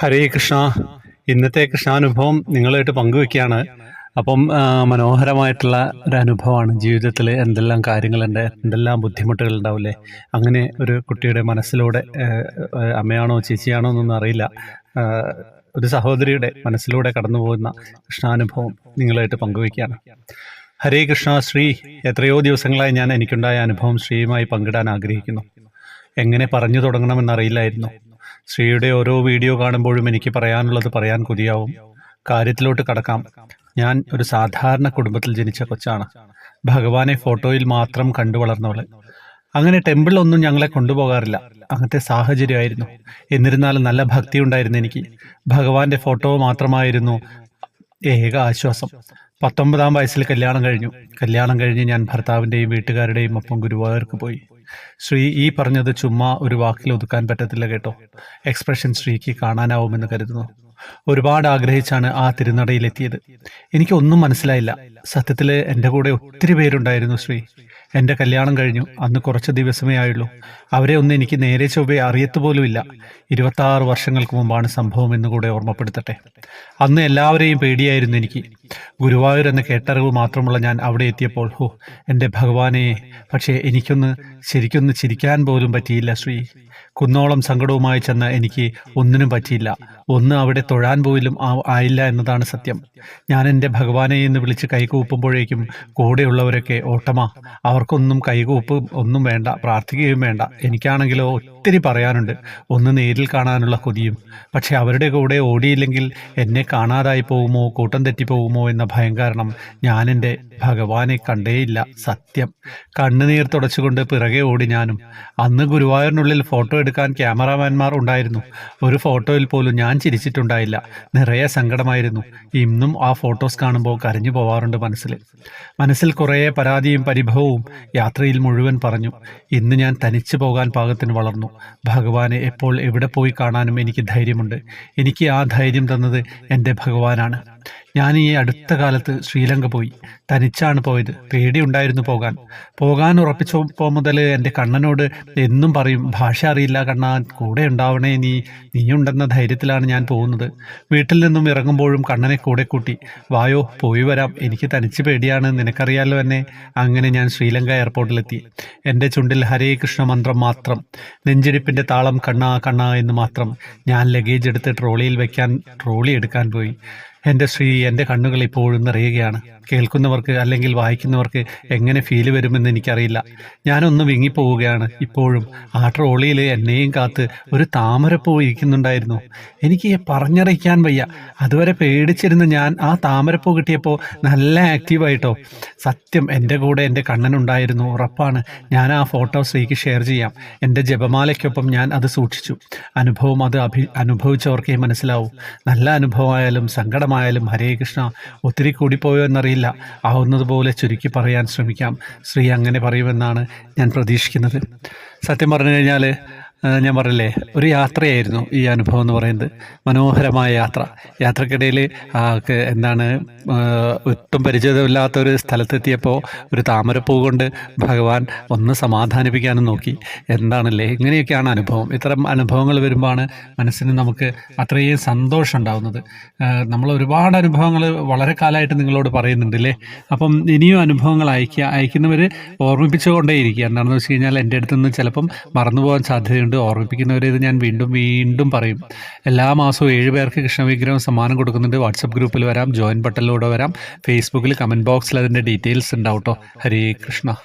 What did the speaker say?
ഹരേ കൃഷ്ണ. ഇന്നത്തെ കൃഷ്ണാനുഭവം നിങ്ങളായിട്ട് പങ്കുവെക്കുകയാണ്. അപ്പം മനോഹരമായിട്ടുള്ള ഒരു അനുഭവമാണ് ജീവിതത്തിൽ എന്തെല്ലാം കാര്യങ്ങളുണ്ട് എന്തെല്ലാം ബുദ്ധിമുട്ടുകൾ ഉണ്ടാവില്ലേ അങ്ങനെ ഒരു കുട്ടിയുടെ മനസ്സിലൂടെ അമ്മയാണോ ചേച്ചിയാണോ എന്നൊന്നും അറിയില്ല. ഒരു സഹോദരിയുടെ മനസ്സിലൂടെ കടന്നു പോകുന്ന കൃഷ്ണാനുഭവം നിങ്ങളായിട്ട് പങ്കുവെക്കുകയാണ്. ഹരേ കൃഷ്ണ ശ്രീ എത്രയോ ദിവസങ്ങളായി ഞാൻ എനിക്കുണ്ടായ അനുഭവം ശ്രീയുമായി പങ്കിടാൻ ആഗ്രഹിക്കുന്നു. എങ്ങനെ പറഞ്ഞു തുടങ്ങണമെന്നറിയില്ലായിരുന്നു ശ്രീയുടെ ഓരോ വീഡിയോ കാണുമ്പോഴും എനിക്ക് പറയാനുള്ളത് പറയാൻ കൊതിയാവും. കാര്യത്തിലോട്ട് കടക്കാം. ഞാൻ ഒരു സാധാരണ കുടുംബത്തിൽ ജനിച്ച കൊച്ചാണ്. ഭഗവാനെ ഫോട്ടോയിൽ മാത്രം കണ്ടു വളർന്നവൾ. അങ്ങനെ ടെമ്പിളിലൊന്നും ഞങ്ങളെ കൊണ്ടുപോകാറില്ല. അങ്ങനത്തെ സാഹചര്യമായിരുന്നു. എന്നിരുന്നാലും നല്ല ഭക്തി ഉണ്ടായിരുന്നു എനിക്ക്. ഭഗവാന്റെ ഫോട്ടോ മാത്രമായിരുന്നു ഏക ആശ്വാസം. പത്തൊമ്പതാം വയസ്സിൽ കല്യാണം കഴിഞ്ഞു. കല്യാണം കഴിഞ്ഞ് ഞാൻ ഭർത്താവിന്റെയും വീട്ടുകാരുടെയും ഒപ്പം ഗുരുവായൂർക്ക് പോയി. ശ്രീ ഈ പറഞ്ഞത് ചുമ്മാ ഒരു വാക്കിൽ ഒതുക്കാൻ പറ്റത്തില്ല കേട്ടോ. എക്സ്പ്രഷൻ ശ്രീക്ക് കാണാനാവുമെന്ന് കരുതുന്നു. ഒരുപാട് ആഗ്രഹിച്ചാണ് ആ തിരുനടയിലെത്തിയത് എനിക്ക് ഒന്നും മനസ്സിലായില്ല. സത്യത്തിൽ എന്റെ കൂടെ ഒത്തിരി പേരുണ്ടായിരുന്നു ശ്രീ. എന്റെ കല്യാണം കഴിഞ്ഞു. അന്ന് കുറച്ച് ദിവസമേ ആയുള്ളൂ. അവരെ ഒന്നും എനിക്ക് നേരെ ചൊവ്വേ അറിയത്തുപോലുമില്ല ഇരുപത്താറ് വർഷങ്ങൾക്ക് മുമ്പാണ് സംഭവം എന്ന് കൂടെ ഓർമ്മപ്പെടുത്തട്ടെ. അന്ന് എല്ലാവരെയും പേടിയായിരുന്നു എനിക്ക്. ഗുരുവായൂർ എന്ന കേട്ടറിവ് മാത്രമുള്ള ഞാൻ അവിടെ എത്തിയപ്പോൾ ഹോ എന്റെ ഭഗവാനെ പക്ഷേ എനിക്കൊന്ന് ശരിക്കൊന്ന് ചിരിക്കാൻ പോലും പറ്റിയില്ല ശ്രീ. കുന്നോളം സങ്കടവുമായി ചെന്ന് എനിക്ക് ഒന്നിനും പറ്റിയില്ല. ഒന്ന് അവിടെ തൊഴാൻ പോലും ആയില്ല എന്നതാണ് സത്യം. ഞാൻ എന്റെ ഭഗവാനെ എന്ന് വിളിച്ച് കൈകൂപ്പുമ്പോഴേക്കും കൂടെയുള്ളവരൊക്കെ ഓട്ടമാ അവർക്കൊന്നും കൈകൂപ്പ് ഒന്നും വേണ്ട പ്രാർത്ഥിക്കുകയും വേണ്ട. എനിക്കാണെങ്കിലോ ഒത്തിരി പറയാനുണ്ട്. ഒന്ന് നേരിൽ കാണാനുള്ള കൊതിയും. പക്ഷെ അവരുടെ കൂടെ ഓടിയില്ലെങ്കിൽ എന്നെ കാണാതായി പോകുമോ കൂട്ടം തെറ്റിപ്പോകുമോ എന്ന ഭയം കാരണം ഞാൻ എന്റെ ഭഗവാനെ കണ്ടേയില്ല. സത്യം. കണ്ണുനീർ തുടച്ചുകൊണ്ട് പിറകെ ഓടി ഞാനും. അന്ന് ഗുരുവായൂരിനുള്ളിൽ ഫോട്ടോ എടുക്കാൻ ക്യാമറാമാൻമാർ ഉണ്ടായിരുന്നു. ഒരു ഫോട്ടോയിൽ പോലും ഞാൻ ചിരിച്ചിട്ടുണ്ടായില്ല. നിറയെ സങ്കടമായിരുന്നു. ഇന്നും ആ ഫോട്ടോസ് കാണുമ്പോൾ കരഞ്ഞു പോവാറുണ്ട് മനസ്സിൽ. മനസ്സിൽ കുറേ പരാതിയും പരിഭവവും യാത്രയിൽ മുഴുവൻ പറഞ്ഞു. ഇന്ന് ഞാൻ തനിച്ചു പോകാൻ പാകത്തിന് വളർന്നു. ഭഗവാനെ എപ്പോൾ എവിടെ പോയി കാണാനും എനിക്ക് ധൈര്യമുണ്ട്. എനിക്ക് ആ ധൈര്യം തന്നത് എന്റെ ഭഗവാനാണ്. ഞാൻ ഈ അടുത്ത കാലത്ത് ശ്രീലങ്ക പോയി. തനിച്ചാണ് പോയത്. പേടിയുണ്ടായിരുന്നു പോകാൻ. പോകാൻ ഉറപ്പിച്ചപ്പോൾ മുതൽ എന്റെ കണ്ണനോട് എന്നും പറയും ഭാഷ അറിയില്ല കണ്ണാ കൂടെ ഉണ്ടാവണേ നീ. നീയുണ്ടെന്ന ധൈര്യത്തിലാണ് ഞാൻ പോകുന്നത്. വീട്ടിൽ നിന്നും ഇറങ്ങുമ്പോഴും കണ്ണനെ കൂടെ കൂട്ടി വായോ പോയി വരാം. എനിക്ക് തനിച്ച് പേടിയാണ്. നിനക്കറിയാലോ എന്നെ. അങ്ങനെ ഞാൻ ശ്രീലങ്ക എയർപോർട്ടിലെത്തി. എന്റെ ചുണ്ടിൽ ഹരേ കൃഷ്ണ മന്ത്രം മാത്രം. നെഞ്ചിടിപ്പിന്റെ താളം കണ്ണാ കണ്ണാ എന്ന് മാത്രം. ഞാൻ ലഗേജ് എടുത്ത് ട്രോളിയിൽ വെക്കാൻ ട്രോളി എടുക്കാൻ പോയി. എന്റെ ശ്രീ എന്റെ കണ്ണുകൾ ഇപ്പോഴും നിറയുകയാണ്. കേൾക്കുന്നവർക്ക് അല്ലെങ്കിൽ വായിക്കുന്നവർക്ക് എങ്ങനെ ഫീൽ വരുമെന്ന് എനിക്കറിയില്ല. ഞാനൊന്ന് വിങ്ങിപ്പോവുകയാണ്. ഇപ്പോഴും ആ ട്രോളിയിൽ എന്നെയും കാത്ത് ഒരു താമരപ്പൂ ഇരിക്കുന്നുണ്ടായിരുന്നു. എനിക്ക് പറഞ്ഞറിയിക്കാൻ വയ്യ. അതുവരെ പേടിച്ചിരുന്ന ഞാൻ ആ താമരപ്പൂ കിട്ടിയപ്പോൾ നല്ല ആക്റ്റീവായിട്ടോ സത്യം എന്റെ കൂടെ എന്റെ കണ്ണനുണ്ടായിരുന്നു. ഉറപ്പാണ്. ഞാൻ ആ ഫോട്ടോ ശ്രീക്ക് ഷെയർ ചെയ്യാം. എന്റെ ജപമാലയ്ക്കൊപ്പം ഞാൻ അത് സൂക്ഷിച്ചു. അനുഭവം അത് അഭി അനുഭവിച്ചവർക്കേ മനസ്സിലാവൂ. നല്ല അനുഭവമായാലും സങ്കടമായാലും ഹരേ കൃഷ്ണ ഒത്തിരി കൂടിപ്പോയോ എന്നറിയില്ല. ആവുന്നതുപോലെ ചുരുക്കി പറയാൻ ശ്രമിക്കാം. ശ്രീ അങ്ങനെ പറയുമെന്നാണ് ഞാൻ പ്രതീക്ഷിക്കുന്നത്. സത്യം പറഞ്ഞു കഴിഞ്ഞാൽ ഞാൻ പറഞ്ഞില്ലേ ഒരു യാത്രയായിരുന്നു ഈ അനുഭവം എന്ന് പറയുന്നത്. മനോഹരമായ യാത്ര. യാത്രക്കിടയിൽ എന്താണ് ഒട്ടും പരിചയമില്ലാത്ത ഒരു സ്ഥലത്തെത്തിയപ്പോൾ ഒരു താമരപ്പൂ കൊണ്ട് ഭഗവാൻ ഒന്ന് സമാധാനിപ്പിക്കാനും നോക്കി. എന്താണല്ലേ ഇങ്ങനെയൊക്കെയാണ് അനുഭവം. ഇത്തരം അനുഭവങ്ങൾ വരുമ്പോഴാണ് മനസ്സിന് നമുക്ക് അത്രയും സന്തോഷം ഉണ്ടാവുന്നത്. നമ്മൾ ഒരുപാട് അനുഭവങ്ങൾ വളരെ കാലമായിട്ട് നിങ്ങളോട് പറയുന്നുണ്ടല്ലേ അപ്പം ഇനിയും അനുഭവങ്ങൾ അയക്കുക അയക്കുന്നവർ ഓർമ്മിപ്പിച്ചുകൊണ്ടേയിരിക്കുക. എന്താണെന്ന് വെച്ച് കഴിഞ്ഞാൽ എന്റെ അടുത്ത് നിന്ന് ചിലപ്പം മറന്നുപോകാൻ സാധ്യതയുണ്ട്. ഓർമ്മിപ്പിക്കുന്നവരെ ഇത് ഞാൻ വീണ്ടും വീണ്ടും പറയും. എല്ലാ മാസവും ഏഴ് പേർക്ക് കൃഷ്ണവിഗ്രഹം സമ്മാനം കൊടുക്കുന്നുണ്ട്. വാട്സപ്പ് ഗ്രൂപ്പിൽ വരാം. ജോയിൻ ബട്ടണിലൂടെ വരാം. ഫേസ്ബുക്കിൽ കമന്റ് ബോക്സിൽ അതിന്റെ ഡീറ്റെയിൽസ് ഉണ്ടാവും കേട്ടോ ഹരേ കൃഷ്ണ.